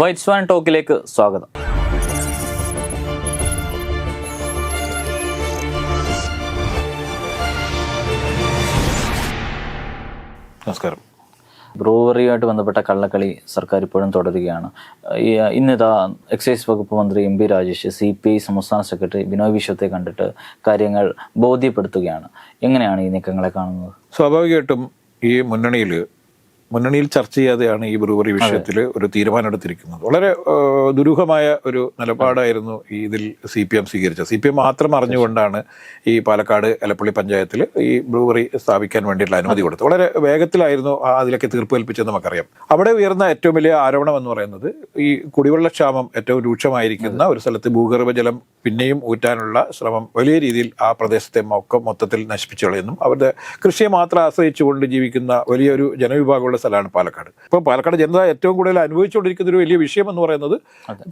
White swan ടോക്കിലേക്ക് സ്വാഗതം. നമസ്കാരം. ബ്രൂവറിയുമായിട്ട് ബന്ധപ്പെട്ട കള്ളക്കളി സർക്കാർ ഇപ്പോഴും തുടരുകയാണ്. ഇന്നിതാ എക്സൈസ് വകുപ്പ് മന്ത്രി M P Rajesh C P I സംസ്ഥാന സെക്രട്ടറി ബിനോയ് വിശ്വത്തെ കണ്ടിട്ട് കാര്യങ്ങൾ ബോധ്യപ്പെടുത്തുകയാണ്. എങ്ങനെയാണ് ഈ നീക്കങ്ങളെ കാണുന്നത്? സ്വാഭാവികമായിട്ടും ഈ മുന്നണിയിൽ മുന്നണിയിൽ ചർച്ച ചെയ്യാതെയാണ് ഈ ബ്രൂവറി വിഷയത്തിൽ ഒരു തീരുമാനം എടുത്തിരിക്കുന്നത് വളരെ ദുരൂഹമായ ഒരു നിലപാടായിരുന്നു ഈ ഇതിൽ സി പി എം സ്വീകരിച്ചത്. സി പി എം മാത്രം അറിഞ്ഞുകൊണ്ടാണ് ഈ പാലക്കാട് എലപ്പള്ളി പഞ്ചായത്തിൽ ഈ ബ്രൂവറി സ്ഥാപിക്കാൻ വേണ്ടിയിട്ടുള്ള അനുമതി കൊടുത്തത്. വളരെ വേഗത്തിലായിരുന്നു ആ അതിലൊക്കെ തീർപ്പ് കൽപ്പിച്ചത് നമുക്കറിയാം. അവിടെ ഉയർന്ന ഏറ്റവും വലിയ ആരോപണം എന്ന് പറയുന്നത് ഈ കുടിവെള്ളക്ഷാമം ഏറ്റവും രൂക്ഷമായിരിക്കുന്ന ഒരു സ്ഥലത്ത് ഭൂഗർഭജലം പിന്നെയും ഊറ്റാനുള്ള ശ്രമം വലിയ രീതിയിൽ ആ പ്രദേശത്തെ മൊക്കം മൊത്തത്തിൽ നശിപ്പിച്ചു കളയുന്നു അവരുടെ കൃഷിയെ മാത്രം ആശ്രയിച്ചുകൊണ്ട് ജീവിക്കുന്ന വലിയൊരു ജനവിഭാഗമുള്ള സ്ഥലമാണ് പാലക്കാട്. ഇപ്പോൾ പാലക്കാട് ജനത ഏറ്റവും കൂടുതൽ അനുഭവിച്ചുകൊണ്ടിരിക്കുന്ന ഒരു വലിയ വിഷയം എന്ന് പറയുന്നത്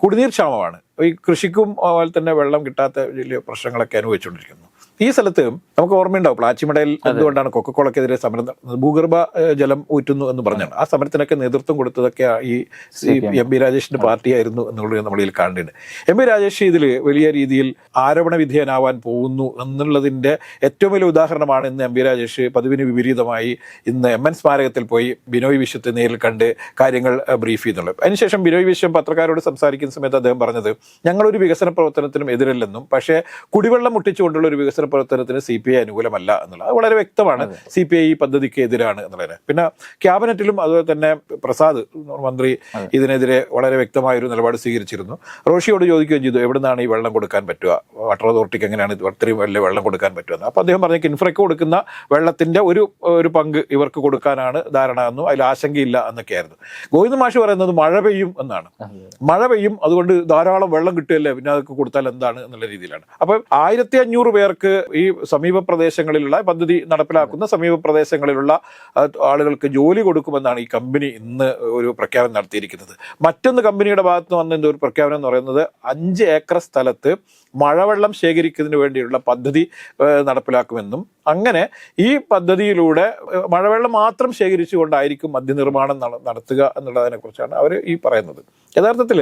കുടിനീർ ക്ഷാമമാണ്. ഈ കൃഷിക്കും അതുപോലെ തന്നെ വെള്ളം കിട്ടാത്ത വലിയ പ്രശ്നങ്ങളൊക്കെ അനുഭവിച്ചുകൊണ്ടിരിക്കുന്നു. ഈ സ്ഥലത്ത് നമുക്ക് ഓർമ്മയുണ്ടാവും പ്ലാച്ചിമടയിൽ എന്തുകൊണ്ടാണ് കൊക്കക്കോളക്കെതിരെ സമരം ഭൂഗർഭ ജലം ഊറ്റുന്നു എന്ന് പറഞ്ഞാണ്. ആ സമരത്തിനൊക്കെ നേതൃത്വം കൊടുത്തതൊക്കെ ഈ എം. പി രാജേഷിന്റെ പാർട്ടിയായിരുന്നു എന്നുള്ളത് നമ്മൾ ഇതിൽ കാണേണ്ടത് എം പി രാജേഷ് ഇതിൽ വലിയ രീതിയിൽ ആരോപണ വിധേയനാവാൻ പോകുന്നു എന്നുള്ളതിന്റെ ഏറ്റവും വലിയ ഉദാഹരണമാണ് ഇന്ന് എം പി രാജേഷ് പതിവിന് വിപരീതമായി ഇന്ന് എം എൻ സ്മാരകത്തിൽ പോയി ബിനോയ് വിശ്വത്തെ നേരിൽ കണ്ട് കാര്യങ്ങൾ ബ്രീഫ് ചെയ്യുന്നുള്ളത് അതിനുശേഷം ബിനോയ് വിശ്വം പത്രക്കാരോട് സംസാരിക്കുന്ന സമയത്ത് അദ്ദേഹം പറഞ്ഞത് ഞങ്ങളൊരു വികസന പ്രവർത്തനത്തിനും എതിരല്ലെന്നും പക്ഷേ കുടിവെള്ളം മുട്ടിച്ചുകൊണ്ടുള്ള ഒരു വികസന പ്രവർത്തനത്തിന് സി പി ഐ അനുകൂലമല്ല എന്നുള്ളത്. വളരെ വ്യക്തമാണ്. സി പി ഐ പദ്ധതിക്ക് എതിരാണ് എന്നുള്ളത്. പിന്നെ ക്യാബിനറ്റിലും അതുപോലെ തന്നെ പ്രസാദ് മന്ത്രി ഇതിനെതിരെ വളരെ വ്യക്തമായ ഒരു നിലപാട് സ്വീകരിച്ചിരുന്നു. റോഷിയോട് ചോദിക്കുകയും ചെയ്തു എവിടുന്നാണ് ഈ വെള്ളം കൊടുക്കാൻ പറ്റുക? വാട്ടർ അതോറിറ്റിക്ക് എങ്ങനെയാണ് ഇത് ഇത്രയും വലിയ വെള്ളം കൊടുക്കാൻ പറ്റുമെന്ന് അപ്പോൾ അദ്ദേഹം പറഞ്ഞു കിൻഫ്രയ്ക്ക് കൊടുക്കുന്ന വെള്ളത്തിന്റെ ഒരു ഒരു പങ്ക് ഇവർക്ക് കൊടുക്കാനാണ് ധാരണ എന്നും അതിൽ ആശങ്കയില്ല എന്നൊക്കെയായിരുന്നു. ഗോവിന്ദ മാഷ് പറയുന്നത് മഴ പെയ്യും എന്നാണ്. മഴ പെയ്യും അതുകൊണ്ട് ധാരാളം വെള്ളം കിട്ടുകയല്ലേ പിന്നെ അതൊക്കെ കൊടുത്താൽ എന്താണ് എന്നുള്ള രീതിയിലാണ്. അപ്പൊ ആയിരത്തി അഞ്ഞൂറ് പേർക്ക് ഈ സമീപ പ്രദേശങ്ങളിലുള്ള പദ്ധതി നടപ്പിലാക്കുന്ന സമീപ പ്രദേശങ്ങളിലുള്ള ആളുകൾക്ക് ജോലി കൊടുക്കുമെന്നാണ് ഈ കമ്പനി ഇന്ന് ഒരു പ്രഖ്യാപനം നടത്തിയിരിക്കുന്നത്. മറ്റൊന്ന് കമ്പനിയുടെ ഭാഗത്ത് നിന്ന് വന്ന ഒരു പ്രഖ്യാപനം എന്ന് പറയുന്നത് അഞ്ച് ഏക്കർ സ്ഥലത്ത് മഴവെള്ളം ശേഖരിക്കുന്നതിന് വേണ്ടിയുള്ള പദ്ധതി നടപ്പിലാക്കുമെന്നും അങ്ങനെ ഈ പദ്ധതിയിലൂടെ മഴവെള്ളം മാത്രം ശേഖരിച്ചുകൊണ്ടായിരിക്കും മദ്യനിർമ്മാണം നട- നടത്തുക എന്നുള്ളതിനെ കുറിച്ചാണ് അവർ ഈ പറയുന്നത്. യഥാർത്ഥത്തിൽ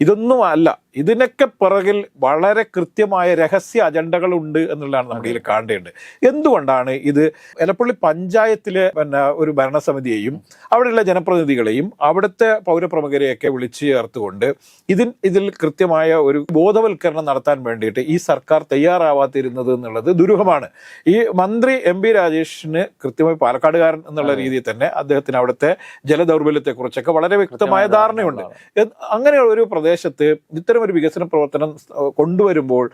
ഇതൊന്നും അല്ല. ഇതിനൊക്കെ പിറകിൽ വളരെ കൃത്യമായ രഹസ്യ അജണ്ടകളുണ്ട് എന്നുള്ളതാണ് നമ്മൾ ഇതിൽ കാണേണ്ടത് എന്തുകൊണ്ടാണ് ഇത്? എലപ്പള്ളി പഞ്ചായത്തിലെ പിന്നെ ഒരു ഭരണസമിതിയെയും അവിടെയുള്ള ജനപ്രതിനിധികളെയും അവിടുത്തെ പൗരപ്രമുഖരെയൊക്കെ വിളിച്ചു ചേർത്തുകൊണ്ട് ഇതിൽ ഇതിൽ കൃത്യമായ ഒരു ബോധവൽക്കരണം നടത്താൻ വേണ്ടിയിട്ട് ഈ സർക്കാർ തയ്യാറാവാതിരുന്നത് എന്നുള്ളത് ദുരൂഹമാണ്. ഈ മന്ത്രി എം പി രാജേഷിന് കൃത്യമായി പാലക്കാടുകാരൻ എന്നുള്ള രീതിയിൽ തന്നെ അദ്ദേഹത്തിന് അവിടുത്തെ ജലദൗർബല്യത്തെക്കുറിച്ചൊക്കെ വളരെ വ്യക്തമായ ധാരണയുണ്ട്. അങ്ങനെ ഒരു പ്രദേശത്ത് ഇത്തരം ഒരു വികസന പ്രവർത്തനം കൊണ്ടുവരുമ്പോൾ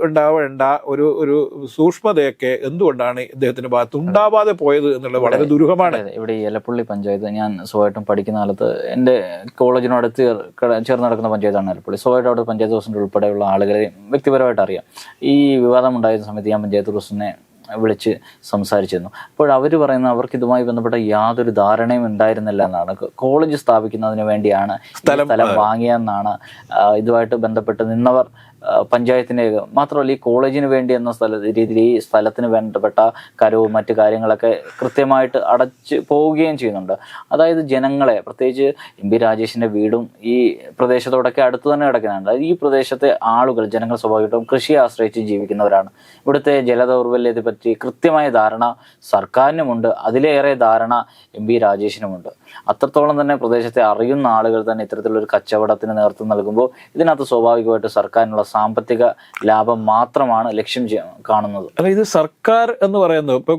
ഉണ്ടാവേണ്ട ഒരു ഒരു സൂക്ഷ്മതയൊക്കെ എന്തുകൊണ്ടാണ് ഇദ്ദേഹത്തിന്റെ ഭാഗത്ത് ഉണ്ടാവാതെ പോയത് എന്നുള്ളത് വളരെ ദുരൂഹമാണ് ഇവിടെ ഈ എലപ്പള്ളി പഞ്ചായത്ത് ഞാൻ സ്വയമായിട്ടും പഠിക്കുന്ന കാലത്ത് എന്റെ കോളേജിനോട് ചേർന്ന് നടക്കുന്ന പഞ്ചായത്താണ് എലപ്പള്ളി. സ്വയമായിട്ട് അവിടെ പഞ്ചായത്ത് പ്രസിഡന്റ് ഉൾപ്പെടെയുള്ള ആളുകളെ വ്യക്തിപരമായിട്ട് അറിയാം. ഈ വിവാദം ഉണ്ടായിരുന്ന സമയത്ത് ഞാൻ പഞ്ചായത്ത് പ്രസിഡന്റിനെ വിളിച്ച് സംസാരിച്ചിരുന്നു. അപ്പോൾ അവർ പറയുന്ന അവർക്ക് ഇതുമായി ബന്ധപ്പെട്ട യാതൊരു ധാരണയും ഉണ്ടായിരുന്നില്ല എന്നാണ്. കോളേജ് സ്ഥാപിക്കുന്നതിന് വേണ്ടിയാണ് സ്ഥലം വാങ്ങിയെന്നാണ് ഇതുമായിട്ട് ബന്ധപ്പെട്ട് നിന്നവർ ആ, പഞ്ചായത്തിന് മാത്രമല്ല ഈ കോളേജിന് വേണ്ടി എന്ന സ്ഥല രീതിയിൽ ഈ സ്ഥലത്തിന് വേണ്ടപ്പെട്ട കരവും മറ്റു കാര്യങ്ങളൊക്കെ കൃത്യമായിട്ട് അടച്ച് പോവുകയും ചെയ്യുന്നുണ്ട്. അതായത് ജനങ്ങളെ പ്രത്യേകിച്ച് എം പി രാജേഷിന്റെ വീടും ഈ പ്രദേശത്തോടൊക്കെ അടുത്ത് തന്നെ കിടക്കുന്നുണ്ട്. ഈ പ്രദേശത്തെ ആളുകൾ ജനങ്ങൾ സ്വാഭാവികമായിട്ടും കൃഷിയെ ആശ്രയിച്ച് ജീവിക്കുന്നവരാണ്. ഇവിടുത്തെ ജലദൗർബല്യത്തെ പറ്റി കൃത്യമായ ധാരണ സർക്കാരിനുമുണ്ട്. അതിലേറെ ധാരണ എം പി രാജേഷിനുമുണ്ട്. അത്രത്തോളം തന്നെ പ്രദേശത്തെ അറിയുന്ന ആളുകൾ തന്നെ ഇത്തരത്തിലുള്ള ഒരു കച്ചവടത്തിന് നേതൃത്വം നൽകുമ്പോൾ ഇതിനകത്ത് സ്വാഭാവികമായിട്ട് സർക്കാരിനുള്ള സാമ്പത്തിക ലാഭം മാത്രമാണ് ലക്ഷ്യം കാണുന്നത്. അല്ല ഇത് സർക്കാർ എന്ന് പറയുന്നത് ഇപ്പൊ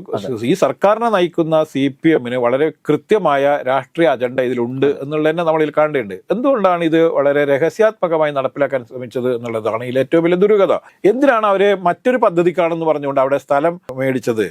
ഈ സർക്കാരിനെ നയിക്കുന്ന സി പി എമ്മിന് വളരെ കൃത്യമായ രാഷ്ട്രീയ അജണ്ട ഇതിലുണ്ട് എന്നുള്ളതന്നെ നമ്മൾ നമ്മളിൽ കാണേണ്ടതുണ്ട്. എന്തുകൊണ്ടാണ് ഇത് വളരെ രഹസ്യാത്മകമായി നടപ്പിലാക്കാൻ ശ്രമിച്ചത് എന്നുള്ളതാണ് ഇതിൽ ഏറ്റവും വലിയ ദുരൂഹത. എന്തിനാണ് അവരെ മറ്റൊരു പദ്ധതിക്കാണെന്ന് പറഞ്ഞുകൊണ്ട് അവിടെ സ്ഥലം മേടിച്ചത്?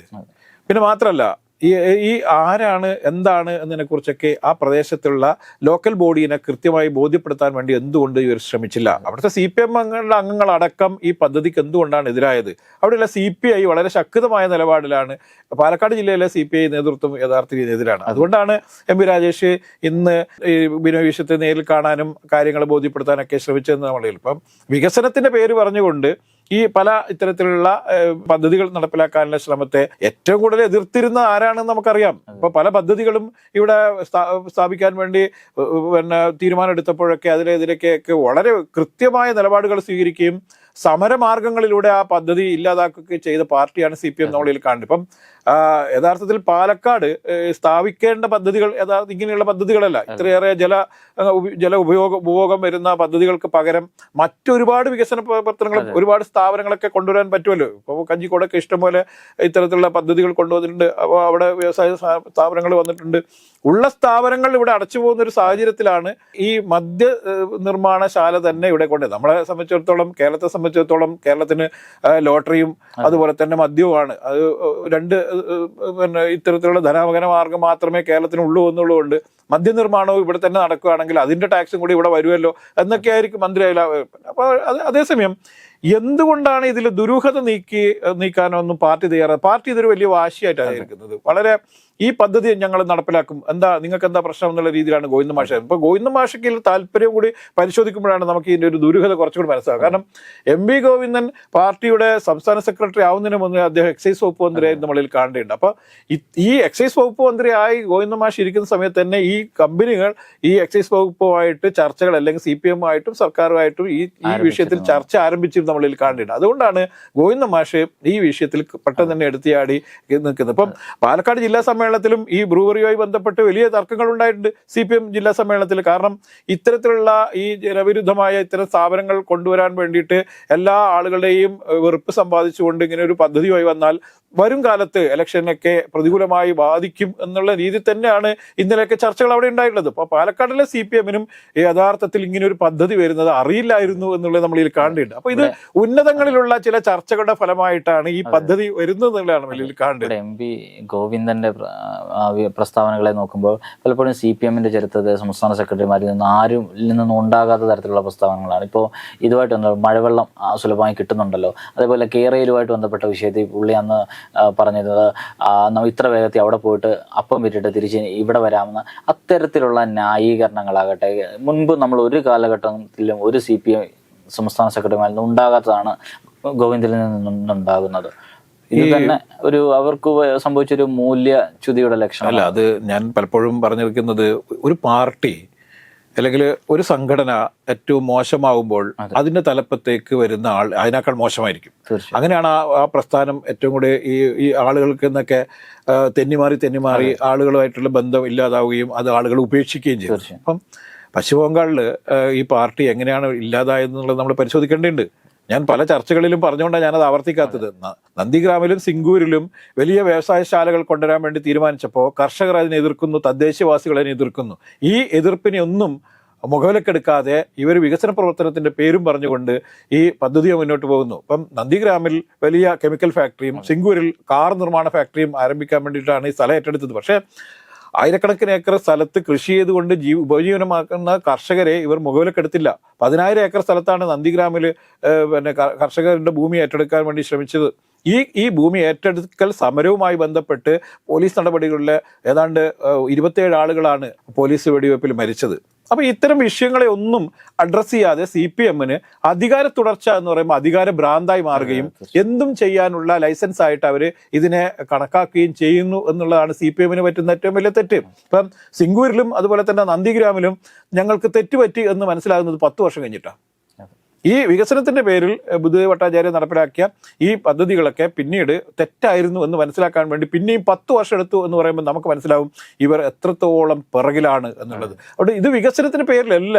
പിന്നെ മാത്രമല്ല ഈ ഈ ആരാണ് എന്താണ് എന്നതിനെ കുറിച്ചൊക്കെ ആ പ്രദേശത്തുള്ള ലോക്കൽ ബോഡീനെ കൃത്യമായി ബോധ്യപ്പെടുത്താൻ വേണ്ടി എന്തുകൊണ്ട് ഇവർ ശ്രമിച്ചില്ല? അവിടുത്തെ സി പി എം അംഗങ്ങളുടെ അംഗങ്ങളടക്കം ഈ പദ്ധതിക്ക് എന്തുകൊണ്ടാണ് എതിരായത്? അവിടെയുള്ള സി പി ഐ വളരെ ശക്തമായ നിലപാടിലാണ് പാലക്കാട് ജില്ലയിലെ സി പി ഐ നേതൃത്വം യഥാർത്ഥ രീതിയിലാണ് അതുകൊണ്ടാണ് എം പി രാജേഷ് ഇന്ന് ഈ ബിനോയ് വിശ്വത്തെ നേരിൽ കാണാനും കാര്യങ്ങൾ ബോധ്യപ്പെടുത്താനൊക്കെ ശ്രമിച്ചതെന്ന് നമ്മൾ ഇപ്പം വികസനത്തിന്റെ പേര് പറഞ്ഞുകൊണ്ട് ഈ പല ഇത്തരത്തിലുള്ള പദ്ധതികൾ നടപ്പിലാക്കാനുള്ള ശ്രമത്തെ ഏറ്റവും കൂടുതൽ എതിർത്തിരുന്ന ആരാണെന്ന് നമുക്കറിയാം. ഇപ്പൊ പല പദ്ധതികളും ഇവിടെ സ്ഥാപിക്കാൻ വേണ്ടി പിന്നെ തീരുമാനം എടുത്തപ്പോഴൊക്കെ അതിനെതിരെയൊക്കെ വളരെ കൃത്യമായ നിലപാടുകൾ സ്വീകരിക്കുകയും സമരമാർഗങ്ങളിലൂടെ ആ പദ്ധതി ഇല്ലാതാക്കുകയും ചെയ്ത പാർട്ടിയാണ് സി പി എം നമ്മളിൽ കാണുന്നത്. ഇപ്പം യഥാർത്ഥത്തിൽ പാലക്കാട് സ്ഥാപിക്കേണ്ട പദ്ധതികൾ യഥാർത്ഥ ഇങ്ങനെയുള്ള പദ്ധതികളല്ല. ഇത്രയേറെ ജല ജല ഉപയോഗ ഉപയോഗം വരുന്ന പദ്ധതികൾക്ക് പകരം മറ്റൊരുപാട് വികസന പ്രവർത്തനങ്ങളും ഒരുപാട് സ്ഥാപനങ്ങളൊക്കെ കൊണ്ടുവരാൻ പറ്റുമല്ലോ. ഇപ്പോൾ കഞ്ചിക്കോടൊക്കെ ഇഷ്ടംപോലെ ഇത്തരത്തിലുള്ള പദ്ധതികൾ കൊണ്ടുവന്നിട്ടുണ്ട്. അപ്പോൾ അവിടെ വ്യവസായ സ്ഥാ- സ്ഥാപനങ്ങൾ വന്നിട്ടുണ്ട്. ഉള്ള സ്ഥാപനങ്ങൾ ഇവിടെ അടച്ചു പോകുന്ന ഒരു സാഹചര്യത്തിലാണ് ഈ മദ്യ നിർമ്മാണശാല തന്നെ ഇവിടെ കൊണ്ട്. നമ്മളെ സംബന്ധിച്ചിടത്തോളം കേരളത്തെ സംബന്ധിച്ചിടത്തോളം കേരളത്തിന് ലോട്ടറിയും അതുപോലെ തന്നെ മദ്യവുമാണ്. അത് രണ്ട് പിന്നെ ഇത്തരത്തിലുള്ള ധനാഗമന മാർഗം മാത്രമേ കേരളത്തിനുള്ളൂ എന്നുള്ളതുകൊണ്ട് മദ്യനിർമ്മാണവും ഇവിടെ തന്നെ നടക്കുകയാണെങ്കിൽ അതിന്റെ ടാക്സും കൂടി ഇവിടെ വരുമല്ലോ എന്നൊക്കെ ആയിരിക്കും മന്ത്രി അയല അപ്പോൾ അത് അതേസമയം എന്തുകൊണ്ടാണ് ഇതിൽ ദുരൂഹത നീക്കി നീക്കാനൊന്നും പാർട്ടി തയ്യാറാ പാർട്ടി ഇതൊരു വലിയ വാശിയായിട്ടാണ് ഇരിക്കുന്നത് വളരെ ഈ പദ്ധതി ഞങ്ങൾ നടപ്പിലാക്കും. എന്താ നിങ്ങൾക്ക് എന്താ പ്രശ്നം എന്നുള്ള രീതിയിലാണ് ഗോവിന്ദ മാഷ ഇപ്പൊ ഗോവിന്ദ മാഷയ്ക്ക് താല്പര്യം കൂടി പരിശോധിക്കുമ്പോഴാണ് നമുക്ക് ഇതിന്റെ ഒരു ദുരൂഹത കുറച്ചുകൂടി മനസ്സിലാക്കുക കാരണം എം വി ഗോവിന്ദൻ പാർട്ടിയുടെ സംസ്ഥാന സെക്രട്ടറി ആവുന്നതിന് മുന്നേ അദ്ദേഹം എക്സൈസ് വകുപ്പ് മന്ത്രിയായി നമ്മളിൽ കാണേണ്ടതുണ്ട് അപ്പൊ ഈ- എക്സൈസ് വകുപ്പ് മന്ത്രിയായി ഗോവിന്ദ മാഷ് ഇരിക്കുന്ന സമയത്ത് തന്നെ ഈ കമ്പനികൾ ഈ എക്സൈസ് വകുപ്പുമായിട്ട് ചർച്ചകൾ അല്ലെങ്കിൽ സി പി എമ്മുമായിട്ടും സർക്കാരുമായിട്ടും ഈ ഈ വിഷയത്തിൽ ചർച്ച ആരംഭിച്ചിരുന്നു നമ്മളിൽ കാണേണ്ടത് അതുകൊണ്ടാണ് ഗോവിന്ദ മാഷ് ഈ വിഷയത്തിൽ പെട്ടെന്ന് തന്നെ എടുത്തിയാടി നിൽക്കുന്നത്. ഇപ്പം പാലക്കാട് ജില്ലാ സമ്മേളനത്തിലും ഈ ബ്രൂവറിയുമായി ബന്ധപ്പെട്ട് വലിയ തർക്കങ്ങൾ ഉണ്ടായിട്ടുണ്ട് സി പി എം ജില്ലാ സമ്മേളനത്തിൽ. കാരണം ഇത്തരത്തിലുള്ള ഈ ജനവിരുദ്ധമായ ഇത്തരം സ്ഥാപനങ്ങൾ കൊണ്ടുവരാൻ വേണ്ടിയിട്ട് എല്ലാ ആളുകളുടെയും വെറുപ്പ് സമ്പാദിച്ചുകൊണ്ട് ഇങ്ങനെ ഒരു പദ്ധതിയുമായി വന്നാൽ വരും കാലത്ത് ഇലക്ഷനൊക്കെ പ്രതികൂലമായി ബാധിക്കും എന്നുള്ള രീതി തന്നെയാണ് ഇന്നലെയൊക്കെ ചർച്ചകൾ അവിടെ ഉണ്ടായിട്ടുള്ളത്. അപ്പോൾ പാലക്കാടിലെ സി പി എമ്മിനും യഥാർത്ഥത്തിൽ ഇങ്ങനെ ഒരു പദ്ധതി വരുന്നത് അറിയില്ലായിരുന്നു എന്നുള്ളത് നമ്മൾ ഇതിൽ കാണുന്നുണ്ട്. അപ്പോൾ ഇത് ഉന്നതങ്ങളിലുള്ള ചില ചർച്ചകളുടെ ഫലമായിട്ടാണ് ഈ പദ്ധതി വരുന്നത് എന്നുള്ളതാണ് ഇതിൽ കാണേണ്ടത് എം പി ഗോവിന്ദന്റെ പ്രസ്താവനകളെ നോക്കുമ്പോൾ പലപ്പോഴും സി പി എമ്മിന്റെ ചരിത്രത്തെ സംസ്ഥാന സെക്രട്ടറിമാരിൽ നിന്ന് ആരും നിന്നും ഉണ്ടാകാത്ത തരത്തിലുള്ള പ്രസ്താവനകളാണ്. ഇപ്പോൾ ഇതുമായിട്ട് മഴവെള്ളം സുലഭമായി കിട്ടുന്നുണ്ടല്ലോ. അതേപോലെ കേരളയിലുമായിട്ട് ബന്ധപ്പെട്ട വിഷയത്തിൽ പുള്ളി അന്ന് പറഞ്ഞിരുന്നത്. നമ്മൾ ഇത്ര വേഗത്തിൽ അവിടെ പോയിട്ട് അപ്പം വിറ്റിട്ട് തിരിച്ച് ഇവിടെ വരാമെന്ന് അത്തരത്തിലുള്ള ന്യായീകരണങ്ങളാകട്ടെ. മുൻപ് നമ്മൾ ഒരു കാലഘട്ടത്തിലും ഒരു സി പി എം സംസ്ഥാന സെക്രട്ടറിമാരിൽ നിന്ന് ഉണ്ടാകാത്തതാണ് ഗോവിന്ദിൽ നിന്നുണ്ടാകുന്നത് ഇത് തന്നെ ഒരു അവർക്ക് സംഭവിച്ചൊരു മൂല്യച്യുതിയുടെ ലക്ഷണം അല്ല അത് ഞാൻ പലപ്പോഴും പറഞ്ഞിരിക്കുന്നത് ഒരു പാർട്ടി അല്ലെങ്കിൽ ഒരു സംഘടന ഏറ്റവും മോശമാകുമ്പോൾ അതിന്റെ തലപ്പത്തേക്ക് വരുന്ന ആൾ അതിനേക്കാൾ മോശമായിരിക്കും. അങ്ങനെയാണ് ആ ആ പ്രസ്ഥാനം ഏറ്റവും കൂടി ഈ ഈ ആളുകൾക്ക് എന്നൊക്കെ തെന്നിമാറി തെന്നിമാറി ആളുകളുമായിട്ടുള്ള ബന്ധം ഇല്ലാതാവുകയും അത് ആളുകൾ ഉപേക്ഷിക്കുകയും ചെയ്യും. അപ്പം പശ്ചിമ ബംഗാളിൽ ഈ പാർട്ടി എങ്ങനെയാണ് ഇല്ലാതായതെന്നുള്ളത് നമ്മൾ പരിശോധിക്കേണ്ടതുണ്ട്. ഞാൻ പല ചർച്ചകളിലും പറഞ്ഞുകൊണ്ടാണ് ഞാനത് ആവർത്തിക്കാത്തത്. നന്ദിഗ്രാമിലും സിംഗൂരിലും വലിയ വ്യവസായശാലകൾ കൊണ്ടുവരാൻ വേണ്ടി തീരുമാനിച്ചപ്പോൾ കർഷകർ അതിനെ എതിർക്കുന്നു തദ്ദേശവാസികൾ അതിനെ എതിർക്കുന്നു. ഈ എതിർപ്പിനെ ഒന്നും മുഖവിലക്കെടുക്കാതെ ഇവർ വികസന പ്രവർത്തനത്തിന്റെ പേരും പറഞ്ഞുകൊണ്ട് ഈ പദ്ധതിയെ മുന്നോട്ട് പോകുന്നു. ഇപ്പം നന്ദിഗ്രാമിൽ വലിയ കെമിക്കൽ ഫാക്ടറിയും സിംഗൂരിൽ കാർ നിർമ്മാണ ഫാക്ടറിയും ആരംഭിക്കാൻ വേണ്ടിയിട്ടാണ് ഈ സ്ഥലം ഏറ്റെടുത്തത്. പക്ഷേ ആയിരക്കണക്കിന് ഏക്കർ സ്ഥലത്ത് കൃഷി ചെയ്തുകൊണ്ട് ജീവി ഉപജീവനമാക്കുന്ന കർഷകരെ ഇവർ മുഖവിലക്കെടുത്തില്ല പതിനായിരം ഏക്കർ സ്ഥലത്താണ് നന്ദിഗ്രാമിൽ പിന്നെ കർഷകരുടെ ഭൂമി ഏറ്റെടുക്കാൻ വേണ്ടി ശ്രമിച്ചത്. ഈ ഈ ഭൂമി ഏറ്റെടുക്കൽ സമരവുമായി ബന്ധപ്പെട്ട് പോലീസ് നടപടികളിൽ ഏതാണ്ട് ഇരുപത്തേഴ് ഇരുപത്തിയേഴ് ആളുകളാണ് പോലീസ് വെടിവെപ്പിൽ മരിച്ചത്. അപ്പോൾ ഇത്തരം വിഷയങ്ങളെ ഒന്നും അഡ്രസ്സ് ചെയ്യാതെ സി പി എമ്മിന് അധികാര തുടർച്ച എന്ന് പറയുമ്പോൾ അധികാര ഭ്രാന്തായി മാറുകയും എന്തും ചെയ്യാനുള്ള ലൈസൻസ് ആയിട്ട് അവർ ഇതിനെ കണക്കാക്കുകയും ചെയ്യുന്നു എന്നുള്ളതാണ് സി പി എമ്മിന് പറ്റുന്ന ഏറ്റവും വലിയ തെറ്റ്. ഇപ്പം സിംഗൂരിലും അതുപോലെ തന്നെ നന്ദിഗ്രാമിലും ഞങ്ങൾക്ക് തെറ്റുപറ്റി എന്ന് മനസ്സിലാകുന്നത് പത്ത് വർഷം കഴിഞ്ഞിട്ടാണ് ഈ വികസനത്തിന്റെ പേരിൽ ബുദ്ധ ഭട്ടാചാര്യ നടപ്പിലാക്കിയ ഈ പദ്ധതികളൊക്കെ പിന്നീട് തെറ്റായിരുന്നു എന്ന് മനസ്സിലാക്കാൻ വേണ്ടി പിന്നെയും പത്ത് വർഷം എടുത്തു എന്ന് പറയുമ്പോൾ നമുക്ക് മനസ്സിലാവും ഇവർ എത്രത്തോളം പിറകിലാണ് എന്നുള്ളത്. അതുകൊണ്ട് ഇത് വികസനത്തിന്റെ പേരിലല്ല.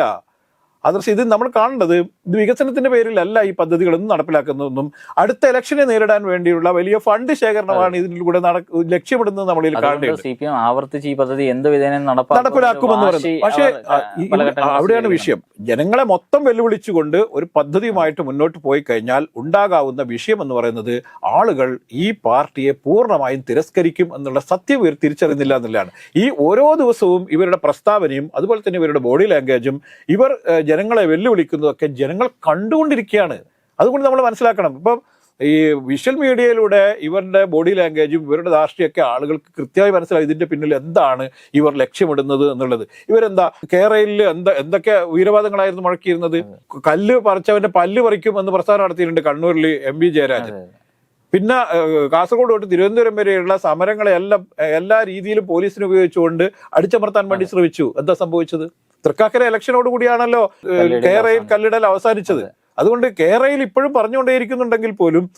അതർസ് ഇത് നമ്മൾ കാണേണ്ടത് ഇത് വികസനത്തിന്റെ പേരിലല്ല ഈ പദ്ധതികളൊന്നും നടപ്പിലാക്കുന്നതെന്നും അടുത്ത ഇലക്ഷനെ നേരിടാൻ വേണ്ടിയുള്ള വലിയ ഫണ്ട് ശേഖരണമാണ് ഇതിലൂടെ ലക്ഷ്യമിടുന്നത് നമ്മളിൽ കാണേണ്ടത് ആവർത്തിച്ച് ഈ പദ്ധതി എന്ത് വിധേന നടപ്പിലാക്കുമെന്ന് പറയുന്നത് പക്ഷേ അവിടെയാണ് വിഷയം. ജനങ്ങളെ മൊത്തം വെല്ലുവിളിച്ചുകൊണ്ട് ഒരു പദ്ധതിയുമായിട്ട് മുന്നോട്ട് പോയി കഴിഞ്ഞാൽ ഉണ്ടാകാവുന്ന വിഷയം എന്ന് പറയുന്നത് ആളുകൾ ഈ പാർട്ടിയെ പൂർണമായും തിരസ്കരിക്കും എന്നുള്ള സത്യം ഇവർ തിരിച്ചറിയുന്നില്ല എന്നുള്ളതാണ്. ഈ ഓരോ ദിവസവും ഇവരുടെ പ്രസ്താവനയും അതുപോലെ തന്നെ ഇവരുടെ ബോഡി ലാംഗ്വേജും ഇവർ ജനങ്ങളെ വെല്ലുവിളിക്കുന്നതൊക്കെ ജനങ്ങൾ കണ്ടുകൊണ്ടിരിക്കുകയാണ്. അതുകൊണ്ട് നമ്മൾ മനസ്സിലാക്കണം. ഇപ്പം ഈ വിഷ്വൽ മീഡിയയിലൂടെ ഇവരുടെ ബോഡി ലാംഗ്വേജും ഇവരുടെ ധാർഷ്ട്യമൊക്കെ ആളുകൾക്ക് കൃത്യമായി മനസ്സിലായി. ഇതിന്റെ പിന്നിൽ എന്താണ് ഇവർ ലക്ഷ്യമിടുന്നത് എന്നുള്ളത്. ഇവരെന്താ? കേരളയിൽ എന്താ എന്തൊക്കെ വീരവാദങ്ങളായിരുന്നു മുഴക്കിയിരുന്നത്? കല്ല് പറിച്ചവന്റെ പല്ല് പറിക്കും എന്ന് പ്രസ്ഥാനം നടത്തിയിട്ടുണ്ട് കണ്ണൂരിൽ എം വി ജയരാജൻ. പിന്നെ കാസർഗോഡ് തൊട്ട് തിരുവനന്തപുരം വരെയുള്ള സമരങ്ങളെ എല്ലാം എല്ലാ രീതിയിലും പോലീസിനെ ഉപയോഗിച്ചുകൊണ്ട് അടിച്ചമർത്താൻ വേണ്ടി ശ്രമിച്ചു. എന്താ സംഭവിച്ചത്? തൃക്കാക്കര ഇലക്ഷനോട് കൂടിയാണല്ലോ കേരയിൽ കല്ലിടൽ അവസാനിച്ചത്. അതുകൊണ്ട് കേരയിൽ ഇപ്പോഴും പറഞ്ഞുകൊണ്ടേയിരിക്കുന്നുണ്ടെങ്കിൽ പോലും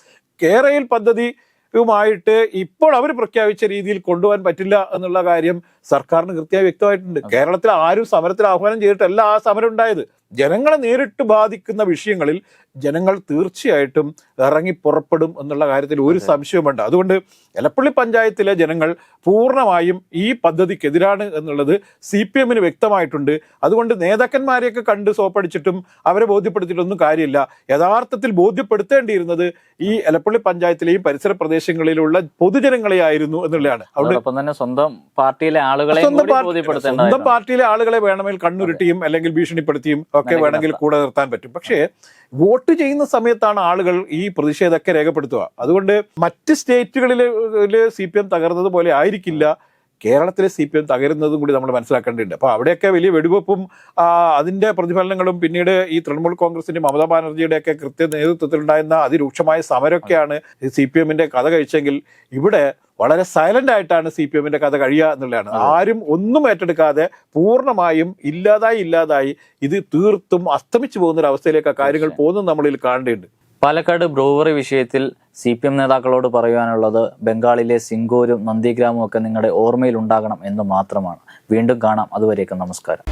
കേരയിൽ പദ്ധതി ുമായിട്ട് ഇപ്പോൾ അവർ പ്രഖ്യാപിച്ച രീതിയിൽ കൊണ്ടുപോകാൻ പറ്റില്ല എന്നുള്ള കാര്യം സർക്കാരിന് കൃത്യമായി വ്യക്തമായിട്ടുണ്ട്. കേരളത്തിൽ ആരും സമരത്തിൽ ആഹ്വാനം ചെയ്തിട്ടല്ല ആ സമരം ഉണ്ടായത്. ജനങ്ങളെ നേരിട്ട് ബാധിക്കുന്ന വിഷയങ്ങളിൽ ജനങ്ങൾ തീർച്ചയായിട്ടും ഇറങ്ങി പുറപ്പെടും എന്നുള്ള കാര്യത്തിൽ ഒരു സംശയവും വേണ്ട അതുകൊണ്ട് എലപ്പള്ളി പഞ്ചായത്തിലെ ജനങ്ങൾ പൂർണമായും ഈ പദ്ധതിക്കെതിരാണ് എന്നുള്ളത് സി പി എമ്മിന് വ്യക്തമായിട്ടുണ്ട്. അതുകൊണ്ട് നേതാക്കന്മാരെയൊക്കെ കണ്ട് സോപ്പടിച്ചിട്ടും അവരെ ബോധ്യപ്പെടുത്തിയിട്ടൊന്നും കാര്യമില്ല. യഥാർത്ഥത്തിൽ ബോധ്യപ്പെടുത്തേണ്ടിയിരുന്നത് ഈ എലപ്പള്ളി പഞ്ചായത്തിലെയും പരിസര പ്രദേശങ്ങളിലുള്ള പൊതുജനങ്ങളെയായിരുന്നു എന്നുള്ളതാണ്. അവിടെ തന്നെ സ്വന്തം പാർട്ടിയിലെ ആളുകളെ സ്വന്തം പാർട്ടിയിലെ ആളുകളെ വേണമെങ്കിൽ കണ്ണുരുട്ടിയും അല്ലെങ്കിൽ ഭീഷണിപ്പെടുത്തിയും ഒക്കെ വേണമെങ്കിൽ കൂടെ നിർത്താൻ പറ്റും. പക്ഷേ വോട്ട് ചെയ്യുന്ന സമയത്താണ് ആളുകൾ ഈ പ്രതിഷേധമൊക്കെ രേഖപ്പെടുത്തുക. അതുകൊണ്ട് മറ്റ് സ്റ്റേറ്റുകളിൽ സി പി എം തകർന്നത് പോലെ ആയിരിക്കില്ല. കേരളത്തിലെ സി പി എം തകരുന്നതും കൂടി നമ്മൾ മനസ്സിലാക്കേണ്ടതുണ്ട്. അപ്പോൾ അവിടെയൊക്കെ വലിയ വെടിവെപ്പും അതിന്റെ അതിന്റെ പ്രതിഫലനങ്ങളും പിന്നീട് ഈ തൃണമൂൽ കോൺഗ്രസിന്റെ മമതാ ബാനർജിയുടെയൊക്കെ കൃത്യ നേതൃത്വത്തിലുണ്ടായിരുന്ന അതിരൂക്ഷമായ സമരമൊക്കെയാണ് സി പി എമ്മിന്റെ കഥ കഴിച്ചെങ്കിൽ ഇവിടെ വളരെ സൈലന്റ് ആയിട്ടാണ് സി പി എമ്മിന്റെ കഥ കഴിയുക എന്നുള്ളതാണ്. ആരും ഒന്നും ഏറ്റെടുക്കാതെ പൂർണമായും ഇല്ലാതായി ഇല്ലാതായി ഇത് തീർത്തും അസ്തമിച്ചു പോകുന്ന ഒരു അവസ്ഥയിലേക്ക് കാര്യങ്ങൾ പോകുന്നത് നമ്മളിൽ കാണേണ്ടതുണ്ട്. പാലക്കാട് ബ്രൂവറി വിഷയത്തിൽ സി പി എം നേതാക്കളോട് പറയുവാനുള്ളത് ബംഗാളിലെ സിംഗൂരും നന്ദിഗ്രാമും ഒക്കെ നിങ്ങളുടെ ഓർമ്മയിൽ ഉണ്ടാകണം എന്ന് മാത്രമാണ്. വീണ്ടും കാണാം. അതുവരേക്കും നമസ്കാരം.